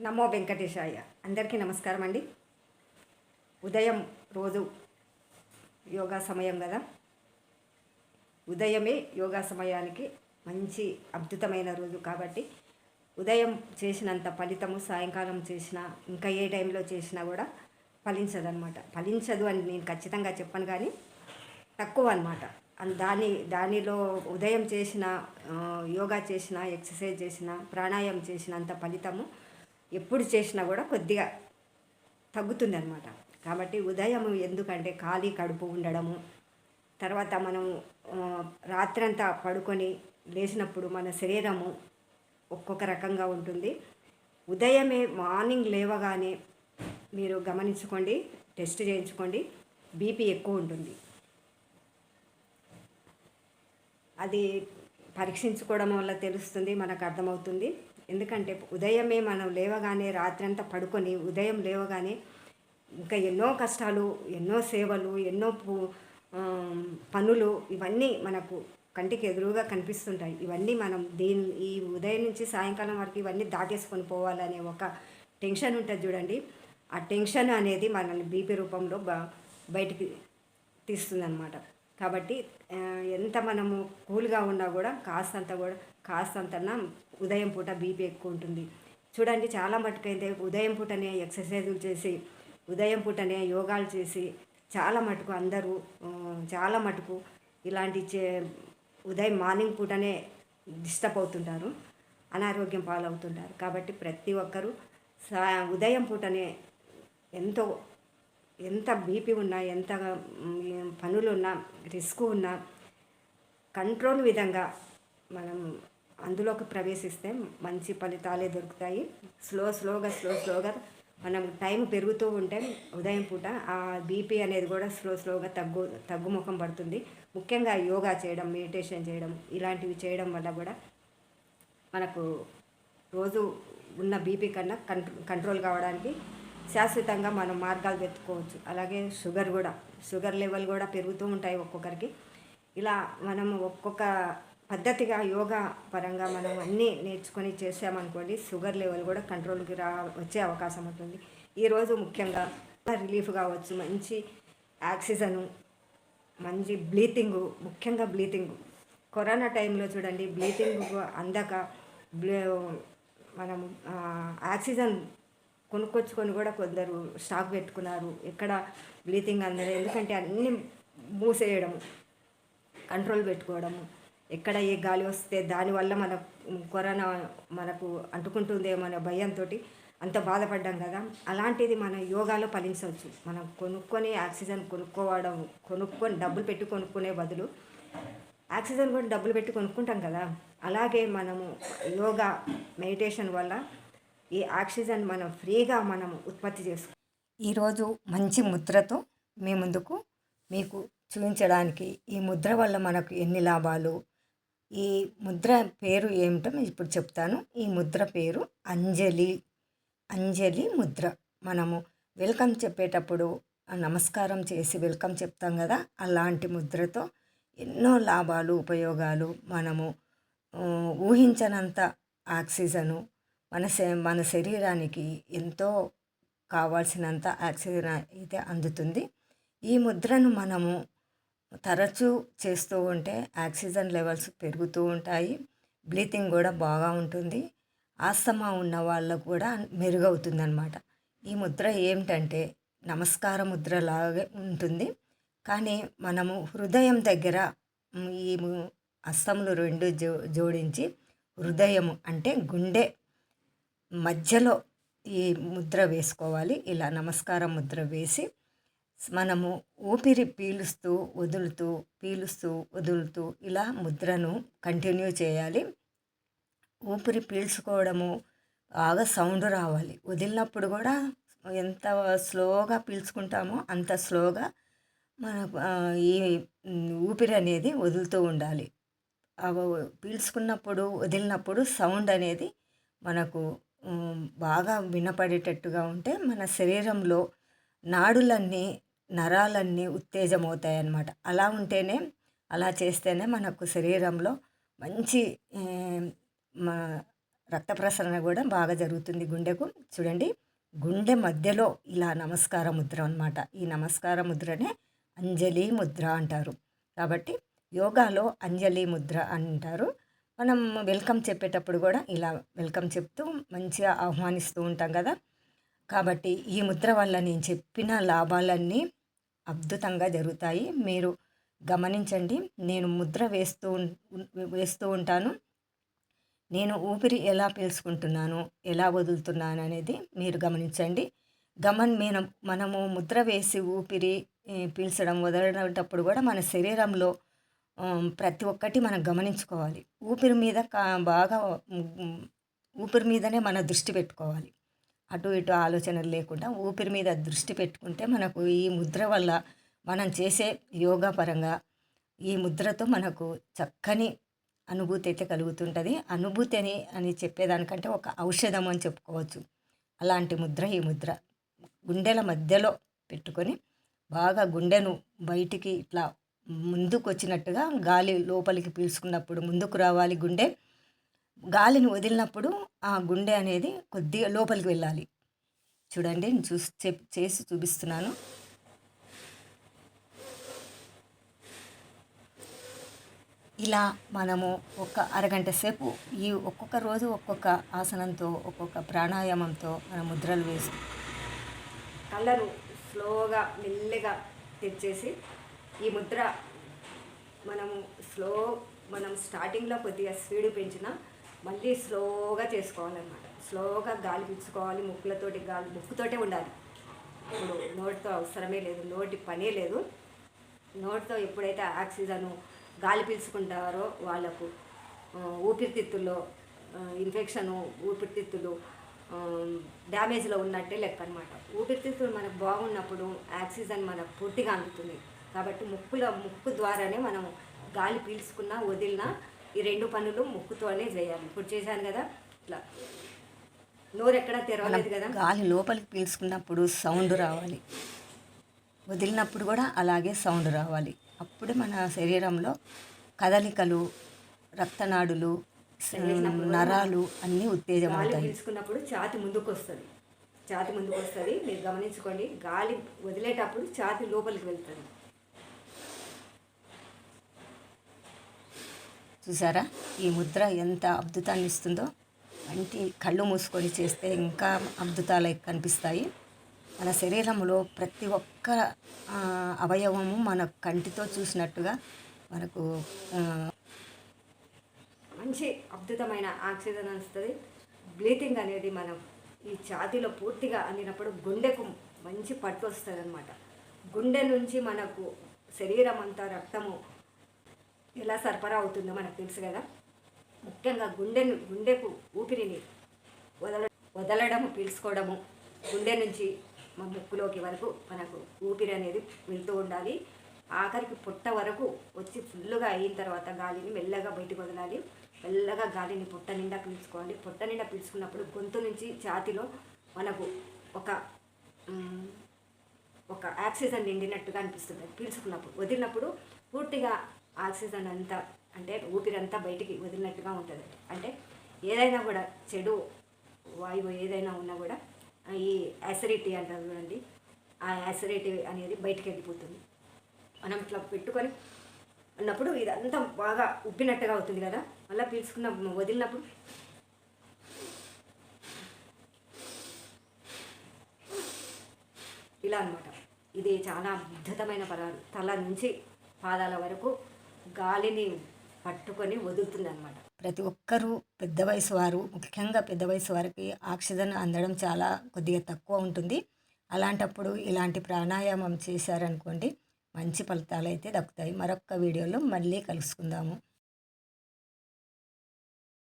నమో వెంకటేశాయ. అందరికీ నమస్కారం అండి. ఉదయం రోజు యోగా సమయం కదా. ఉదయమే యోగా సమయానికి మంచి అద్భుతమైన రోజు కాబట్టి ఉదయం చేసినంత ఫలితము సాయంకాలం చేసినా ఇంకా ఏ టైంలో చేసినా కూడా ఫలించదనమాట ఫలించదు అని నేను ఖచ్చితంగా చెప్పను కానీ తక్కువ అనమాట దాని దానిలో ఉదయం చేసిన యోగా చేసిన ఎక్సర్సైజ్ చేసిన ప్రాణాయామం చేసినంత ఫలితము ఎప్పుడు చేసినా కూడా కొద్దిగా తగ్గుతుంది అనమాట కాబట్టి ఉదయం ఎందుకంటే ఖాళీ కడుపు ఉండడము తర్వాత మనం రాత్రంతా పడుకొని లేచినప్పుడు మన శరీరము ఒక్కొక్క రకంగా ఉంటుంది. ఉదయమే మార్నింగ్ లేవగానే మీరు గమనించుకోండి టెస్ట్ చేయించుకోండి బీపీ ఎక్కువ ఉంటుంది. అది పరీక్షించుకోవడం వల్ల తెలుస్తుంది మనకు అర్థమవుతుంది. ఎందుకంటే ఉదయమే మనం లేవగానే రాత్రంతా పడుకొని ఉదయం లేవగానే ఇంకా ఎన్నో కష్టాలు ఎన్నో సేవలు ఎన్నో పనులు ఇవన్నీ మనకు కంటికి ఎదురుగా కనిపిస్తుంటాయి. ఇవన్నీ మనం దీని ఈ ఉదయం నుంచి సాయంకాలం వరకు ఇవన్నీ దాటేసుకొని పోవాలనే ఒక టెన్షన్ ఉంటుంది చూడండి. ఆ టెన్షన్ అనేది మనల్ని బీపీ రూపంలో బ బయటికి తీస్తుందన్నమాట. కాబట్టి ఎంత మనము కూల్గా ఉన్నా కూడా కాస్తంత కూడా కాస్తంతన ఉదయం పూట బీపీ ఎక్కువ ఉంటుంది. చూడండి చాలా మటుకైతే ఉదయం పూటనే ఎక్సర్సైజులు చేసి ఉదయం పూటనే యోగాలు చేసి చాలా మటుకు అందరూ చాలా మటుకు ఇలాంటి చే ఉదయం మార్నింగ్ పూటనే డిస్టర్బ్ అవుతుంటారు అనారోగ్యం పాలవుతుంటారు. కాబట్టి ప్రతి ఒక్కరూ సా ఉదయం పూటనే ఎంతో ఎంత బీపీ ఉన్నా ఎంత పనులు ఉన్నా రిస్క్ ఉన్నా కంట్రోల్ విధంగా మనం అందులోకి ప్రవేశిస్తే మంచి ఫలితాలే దొరుకుతాయి. స్లో స్లోగా స్లో స్లోగా మనం టైం పెరుగుతూ ఉంటే ఉదయం పూట ఆ బీపీ అనేది కూడా స్లో స్లోగా తగ్గు తగ్గుముఖం పడుతుంది. ముఖ్యంగా యోగా చేయడం మెడిటేషన్ చేయడం ఇలాంటివి చేయడం వల్ల కూడా మనకు రోజు ఉన్న బీపీ కన్నా కంట్రో కంట్రోల్ కావడానికి శాశ్వతంగా మనం మార్గాలు వెతుకోవచ్చు అలాగే షుగర్ కూడా షుగర్ లెవెల్ కూడా పెరుగుతూ ఉంటాయి ఒక్కొక్కరికి. ఇలా మనం ఒక్కొక్క పద్ధతిగా యోగా పరంగా మనం అన్నీ నేర్చుకొని చేసామనుకోండి షుగర్ లెవెల్ కూడా కంట్రోల్కి రా వచ్చే అవకాశం ఉంటుంది. ఈరోజు ముఖ్యంగా రిలీఫ్ కావచ్చు. మంచి ఆక్సిజను మంచి బ్లీతింగు ముఖ్యంగా బ్లీతింగు. కరోనా టైంలో చూడండి బ్లీతింగ్ అందక బ్లీ మనం ఆక్సిజన్ కొనుక్కొచ్చుకొని కూడా కొందరు స్టాక్ పెట్టుకున్నారు. ఎక్కడ బ్లీతింగ్ అందరు ఎందుకంటే అన్నీ మూసేయడము కంట్రోల్ పెట్టుకోవడము. ఎక్కడ ఏ గాలి వస్తే దానివల్ల మన కరోనా మనకు అంటుకుంటుందేమో అనే భయంతో అంత బాధపడ్డాం కదా. అలాంటిది మన యోగాలో ఫలించవచ్చు. మనం కొనుక్కొని ఆక్సిజన్ కొనుక్కోవడం కొనుక్కొని డబ్బులు పెట్టి కొనుక్కునే బదులు ఆక్సిజన్ కూడా డబ్బులు పెట్టి కొనుక్కుంటాం కదా. అలాగే మనము యోగా మెడిటేషన్ వల్ల ఈ ఆక్సిజన్ మనం ఫ్రీగా మనం ఉత్పత్తి చేసుకో ఈరోజు మంచి ముద్రతో మీ ముందుకు మీకు చూపించడానికి ఈ ముద్ర వల్ల మనకు ఎన్ని లాభాలు? ఈ ముద్ర పేరు ఏమిటో ఇప్పుడు చెప్తాను. ఈ ముద్ర పేరు అంజలి అంజలి ముద్ర. మనము వెల్కమ్ చెప్పేటప్పుడు నమస్కారం చేసి వెల్కమ్ చెప్తాం కదా అలాంటి ముద్రతో ఎన్నో లాభాలు ఉపయోగాలు మనము ఊహించనంత ఆక్సిజను మన మన శరీరానికి ఎంతో కావాల్సినంత ఆక్సిజన్ అయితే అందుతుంది. ఈ ముద్రను మనము తరచూ చేస్తూ ఉంటే ఆక్సిజన్ లెవెల్స్ పెరుగుతూ ఉంటాయి. బ్లీతింగ్ కూడా బాగా ఉంటుంది. ఆస్తమా ఉన్న వాళ్ళకు కూడా మెరుగవుతుంది అనమాట ఈ ముద్ర ఏమిటంటే నమస్కార ముద్ర లాగే ఉంటుంది. కానీ మనము హృదయం దగ్గర ఈ అస్తములు రెండు జో జోడించి హృదయము అంటే గుండె మధ్యలో ఈ ముద్ర వేసుకోవాలి. ఇలా నమస్కారం ముద్ర వేసి మనము ఊపిరి పీలుస్తూ వదులుతూ పీలుస్తూ వదులుతూ ఇలా ముద్రను కంటిన్యూ చేయాలి. ఊపిరి పీల్చుకోవడము బాగా సౌండ్ రావాలి. వదిలినప్పుడు కూడా ఎంత స్లోగా పీల్చుకుంటామో అంత స్లోగా మనకు ఈ ఊపిరి అనేది వదులుతూ ఉండాలి. పీల్చుకున్నప్పుడు వదిలినప్పుడు సౌండ్ అనేది మనకు బాగా వినపడేటట్టుగా ఉంటే మన శరీరంలో నాడులన్నీ నరాలన్నీ ఉత్తేజమవుతాయి అన్నమాట అలా ఉంటేనే అలా చేస్తేనే మనకు శరీరంలో మంచి రక్త ప్రసరణ కూడా బాగా జరుగుతుంది గుండెకు. చూడండి గుండె మధ్యలో ఇలా నమస్కార ముద్ర అనమాట ఈ నమస్కార ముద్రనే అంజలి ముద్ర అంటారు. కాబట్టి యోగాలో అంజలి ముద్ర అంటారు. మనం వెల్కమ్ చెప్పేటప్పుడు కూడా ఇలా వెల్కమ్ చెప్తూ మంచిగా ఆహ్వానిస్తూ ఉంటాం కదా. కాబట్టి ఈ ముద్ర వల్ల నేను చెప్పిన లాభాలన్నీ అద్భుతంగా జరుగుతాయి. మీరు గమనించండి నేను ముద్ర వేస్తూ వేస్తూ ఉంటాను. నేను ఊపిరి ఎలా పీల్చుకుంటున్నాను ఎలా వదులుతున్నాను అనేది మీరు గమనించండి. గమన్ మనం మనము ముద్ర వేసి ఊపిరి పీల్చడం వదలటప్పుడు కూడా మన శరీరంలో ప్రతి ఒక్కటి మనం గమనించుకోవాలి. ఊపిరి మీద కా బాగా ఊపిరి మీదనే మన దృష్టి పెట్టుకోవాలి. అటు ఇటు ఆలోచనలు లేకుండా ఊపిరి మీద దృష్టి పెట్టుకుంటే మనకు ఈ ముద్ర వల్ల మనం చేసే యోగా పరంగా ఈ ముద్రతో మనకు చక్కని అనుభూతి అయితే కలుగుతుంటుంది. అనుభూతి అని అని చెప్పేదానికంటే ఒక ఔషధం అని చెప్పుకోవచ్చు. అలాంటి ముద్ర ఈ ముద్ర. గుండెల మధ్యలో పెట్టుకొని బాగా గుండెను బయటికి ఇట్లా ముందుకు వచ్చినట్టుగా గాలి లోపలికి పీల్చుకున్నప్పుడు ముందుకు రావాలి గుండె. గాలిని వదిలినప్పుడు ఆ గుండె అనేది కొద్దిగా లోపలికి వెళ్ళాలి. చూడండి నేను చూసి చెప్- చేసి చూపిస్తున్నాను. ఇలా మనము ఒక అరగంట సేపు ఈ ఒక్కొక్క రోజు ఒక్కొక్క ఆసనంతో ఒక్కొక్క ప్రాణాయామంతో మన ముద్రలు వేసి కళ్ళను స్లోగా మెల్లిగా తెచ్చేసి ఈ ముద్ర మనము స్లో మనం స్టార్టింగ్లో కొద్దిగా స్పీడ్ పెంచినా మళ్ళీ స్లోగా చేసుకోవాలన్నమాట. స్లోగా గాలి పీల్చుకోవాలి ముక్కులతోటి గాలి ముక్కుతోటే ఉండాలి. ఇప్పుడు నోటితో అవసరమే లేదు నోటి పనే లేదు. నోటితో ఎప్పుడైతే ఆక్సిజన్ గాలి పీల్చుకుంటారో వాళ్ళకు ఊపిరితిత్తుల్లో ఇన్ఫెక్షను ఊపిరితిత్తులు డ్యామేజ్లో ఉన్నట్టే లెక్క అనమాట ఊపిరితిత్తులు మనకు బాగున్నప్పుడు ఆక్సిజన్ మనకు పూర్తిగా అందుతుంది. కాబట్టి ముక్కుల ముక్కు ద్వారానే మనం గాలి పీల్చుకున్నా వదిలినా ఈ రెండు పనులు ముక్కుతోనే చేయాలి. ఇప్పుడు చేశాను కదా ఇట్లా. నోరు ఎక్కడా తెరవలేదు కదా? గాలి లోపలికి పీల్చుకున్నప్పుడు సౌండ్ రావాలి. వదిలినప్పుడు కూడా అలాగే సౌండ్ రావాలి. అప్పుడే మన శరీరంలో కదలికలు రక్తనాడులు నరాలు అన్నీ గాలి ఉత్తేజమవుతాయి పీల్చుకున్నప్పుడు ఛాతి ముందుకు వస్తుంది ఛాతి ముందుకు వస్తుంది మీరు గమనించుకోండి గాలి వదిలేటప్పుడు ఛాతి లోపలికి వెళ్తుంది. చూసారా? ఈ ముద్ర ఎంత అద్భుతాన్ని ఇస్తుందో. అంటే కళ్ళు మూసుకొని చేస్తే ఇంకా అద్భుతాలు కనిపిస్తాయి. మన శరీరంలో ప్రతి ఒక్క అవయవము మన కంటితో చూసినట్టుగా మనకు మంచి అద్భుతమైన ఆక్సిజన్ వస్తుంది బ్లీతింగ్ అనేది మనం ఈ ఛాతీలో పూర్తిగా అందినప్పుడు గుండెకు మంచి పట్టు వస్తుంది అనమాట గుండె నుంచి మనకు శరీరం అంతా రక్తము ఎలా సరఫరా అవుతుందో మనకు తెలుసు కదా. ముఖ్యంగా గుండెను గుండెకు ఊపిరిని వదల వదలడము పీల్చుకోవడము గుండె నుంచి మన ముక్కులోకి వరకు మనకు ఊపిరి అనేది వెళ్తూ ఉండాలి. ఆఖరికి పుట్ట వరకు వచ్చి ఫుల్గా అయిన తర్వాత గాలిని మెల్లగా బయటకు వదలాలి. మెల్లగా గాలిని పుట్ట నిండా పీల్చుకోవాలి. పుట్ట నిండా పీల్చుకున్నప్పుడు గొంతు నుంచి ఛాతిలో మనకు ఒక ఒక ఆక్సిజన్ నిండినట్టుగా అనిపిస్తుంది. పీల్చుకున్నప్పుడు వదిలినప్పుడు పూర్తిగా ఆక్సిజన్ అంతా అంటే ఊపిరంతా బయటికి వదిలినట్టుగా ఉంటుంది. అంటే ఏదైనా కూడా చెడు వాయువు ఏదైనా ఉన్నా కూడా ఈ యాసిడిటీ అంటారు చూడండి ఆ యాసిడిటీ అనేది బయటికి వెళ్ళిపోతుంది. మనం ఇట్లా పెట్టుకొని ఉన్నప్పుడు ఇదంతా బాగా ఉబ్బినట్టుగా అవుతుంది కదా మళ్ళీ పీల్చుకున్న వదిలినప్పుడు ఇలా అన్నమాట. ఇది చాలా అద్భుతమైన పదాలు. తల నుంచి పాదాల వరకు గాలిని పట్టుకొని వదులుతుంది అనమాట ప్రతి ఒక్కరూ పెద్ద వయసు వారు ముఖ్యంగా పెద్ద వయసు వారికి ఆక్సిజన్ అందడం చాలా కొద్దిగా తక్కువ ఉంటుంది. అలాంటప్పుడు ఇలాంటి ప్రాణాయామం చేశారనుకోండి మంచి ఫలితాలు అయితే దక్కుతాయి. మరొక వీడియోలో మళ్ళీ కలుసుకుందాము.